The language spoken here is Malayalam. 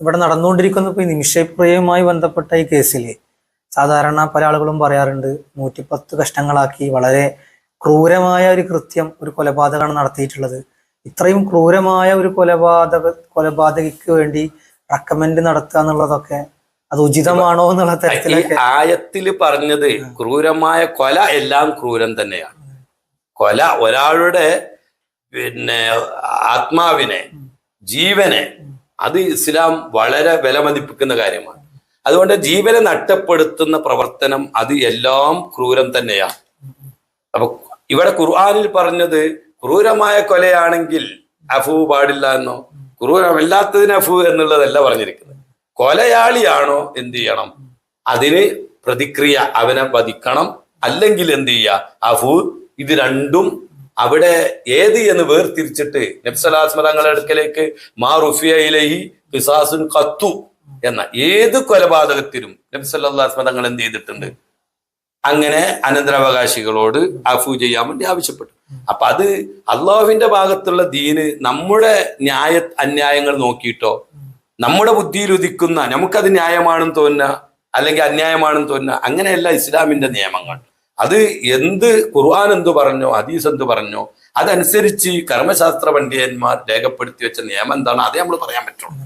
ഇവിടെ നടന്നുകൊണ്ടിരിക്കുന്ന ഇപ്പൊ ഈ നിമിഷപ്രിയവുമായി ബന്ധപ്പെട്ട ഈ കേസിൽ സാധാരണ പല ആളുകളും പറയാറുണ്ട് നൂറ്റിപ്പത്ത് കഷ്ണങ്ങളാക്കി വളരെ ക്രൂരമായ ഒരു കൃത്യം ഒരു കൊലപാതകമാണ് നടത്തിയിട്ടുള്ളത്. ഇത്രയും ക്രൂരമായ ഒരു കൊലപാതക കൊലപാതകയ്ക്ക് വേണ്ടി റെക്കമെൻഡ് നടത്തുക എന്നുള്ളതൊക്കെ അത് ഉചിതമാണോ എന്നുള്ള തരത്തിൽ തരത്തിലൊക്കെ ആയത്തിൽ പറഞ്ഞത് ക്രൂരമായ കൊല എല്ലാം ക്രൂരം തന്നെയാണ്. കൊല ഒരാളുടെ പിന്നെ ആത്മാവിനെ ജീവനെ അത് ഇസ്ലാം വളരെ വിലമതിപ്പിക്കുന്ന കാര്യമാണ്. അതുകൊണ്ട് ജീവനെ നഷ്ടപ്പെടുത്തുന്ന പ്രവർത്തനം അത് എല്ലാം ക്രൂരം തന്നെയാണ്. അപ്പൊ ഇവിടെ ഖുർആാനിൽ പറഞ്ഞത് ക്രൂരമായ കൊലയാണെങ്കിൽ അഫു പാടില്ല എന്നോ ക്രൂരമല്ലാത്തതിന് അഫു എന്നുള്ളതല്ല പറഞ്ഞിരിക്കുന്നത്. കൊലയാളിയാണോ എന്ത് ചെയ്യണം? അതിന് പ്രതിക്രിയ അവനെ വധിക്കണം. അല്ലെങ്കിൽ എന്ത് ചെയ്യ അഫു ഇത് രണ്ടും അവിടെ ഏത് എന്ന് വേർതിരിച്ചിട്ട് നബ്സലാസ്മ തങ്ങളുടെ അടുക്കലേക്ക് മാ റുഫിയയിലേഹി പിസാസുൻ കത്തു എന്ന ഏത് കൊലപാതകത്തിലും നബ്സല്ലാസ്മ തങ്ങൾ എന്ത് ചെയ്തിട്ടുണ്ട്? അങ്ങനെ അനന്തരാവകാശികളോട് അഫു ചെയ്യാൻ വേണ്ടി ആവശ്യപ്പെട്ടു. അപ്പൊ അത് അള്ളാഹുവിന്റെ ഭാഗത്തുള്ള ദീന് നമ്മുടെ ന്യായ അന്യായങ്ങൾ നോക്കിയിട്ടോ? നമ്മുടെ ബുദ്ധിയിൽ ഉദിക്കുന്ന നമുക്കത് ന്യായമാണെന്ന് തോന്നുക അല്ലെങ്കിൽ അന്യായമാണെന്ന് തോന്നുക അങ്ങനെയല്ല ഇസ്ലാമിന്റെ നിയമങ്ങൾ. അത് എന്ത് ഖുർആൻ എന്ത് പറഞ്ഞോ ഹദീസ് എന്ത് പറഞ്ഞോ അതനുസരിച്ച് കർമ്മശാസ്ത്ര പണ്ഡിതന്മാർ രേഖപ്പെടുത്തി വെച്ച നിയമം എന്താണ്? അതേ നമ്മൾ പറയാൻ പറ്റുള്ളൂ.